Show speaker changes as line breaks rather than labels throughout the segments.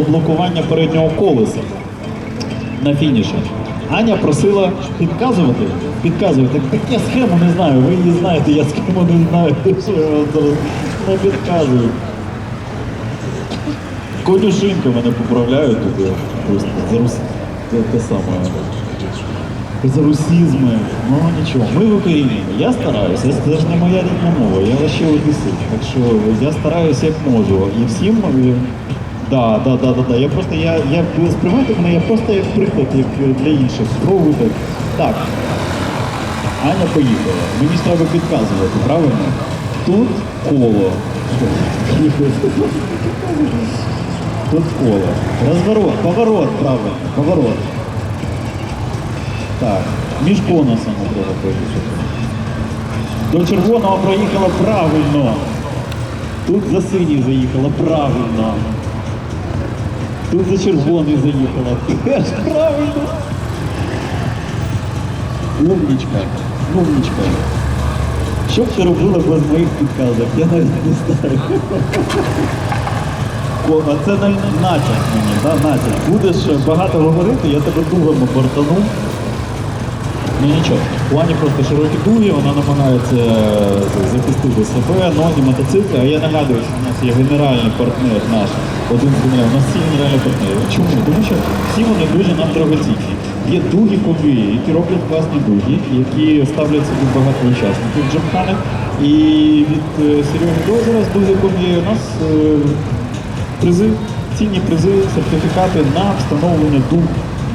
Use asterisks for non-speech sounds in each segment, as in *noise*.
блокування переднього колеса на фініші. Аня просила підказувати, підказувати. Так я схему не знаю, ви її знаєте, я схему не знаю, *laughs* що я вам зараз не підказую. Конюшинка мене поправляють тут. Просто за рус... те, саме. За русізми. Ну нічого. Ми в Україні. Я стараюся. Це ж не моя рідна мова, я лише одесит. Так що я стараюся як можу. І всім. Да, да, да, да, да. Я просто я, я ви сприймайте мене, я просто як приклад, як для інших. Спробуйте. Так. Аня поїхала. Мені треба підказувати, правильно? Тут коло. Тут коло. Розворот, поворот, правильно, поворот. Так, між конусами треба проїхати. До червоного проїхала правильно. Тут за синій заїхала правильно. Тут за червоний заїхала. *laughs* Теж правильно. Умнічка, умнічка. Що б ти робила без моїх підказок? Я навіть не знаю. А це на натяк мені, да? натяк. Будеш багато говорити, я тебе дугами бортану. Ну нічого, в плані просто широкі дуги, вона намагається е, захистити себе, ноги, мотоцикли, а я нагадую, що у нас є генеральний партнер наш, один з генеральних, у нас всі генеральні партнери. Чому? Тому що всі вони дуже нам дорогоцінні. Є дуги конвії, які роблять класні дуги, які ставлять собі багато учасників в. І від е, Сереги Дозера з дуги конвії у нас е, призи, цінні призи, сертифікати на встановлення дуг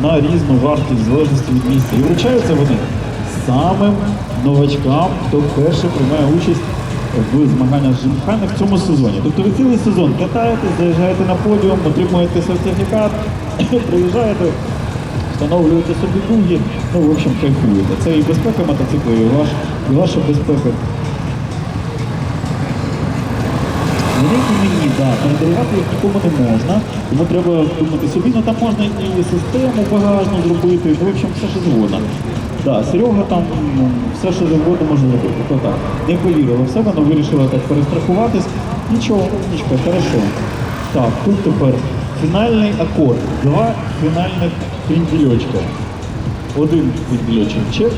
на різну вартість в залежності від місця. І вручаються вони самим новачкам, хто вперше приймає участь в змаганнях з жимхани в цьому сезоні. Тобто ви цілий сезон катаєтесь, заїжджаєте на подіум, отримуєте сертифікат, *coughs* приїжджаєте, встановлюєте собі дуги, ну, в общем, кайфуєте. Це і безпека мотоцикла, і, ваш, і ваша безпека. Великі мені, да, передарувати їх нікому можна, тому треба думати собі, ну там можна і систему багажну зробити, ну, в общем, все що завгодно. Да, Серега там ну, все, що завгодно може зробити. То так, не повірила в себе, але вирішила так перестрахуватись. Нічого, нічка, хорошо. Так, тут тепер фінальний акорд. Два фінальних крінбільочка. Один крінбільочок чек,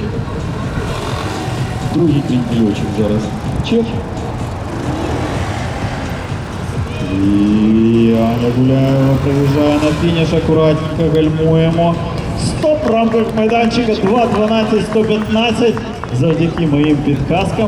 другий крінбільочок зараз чек. І Аня Гуляєва приїжджає на фініш, акуратненько гальмуємо. Стоп, в майданчика 2.12-115 завдяки моїм підказкам.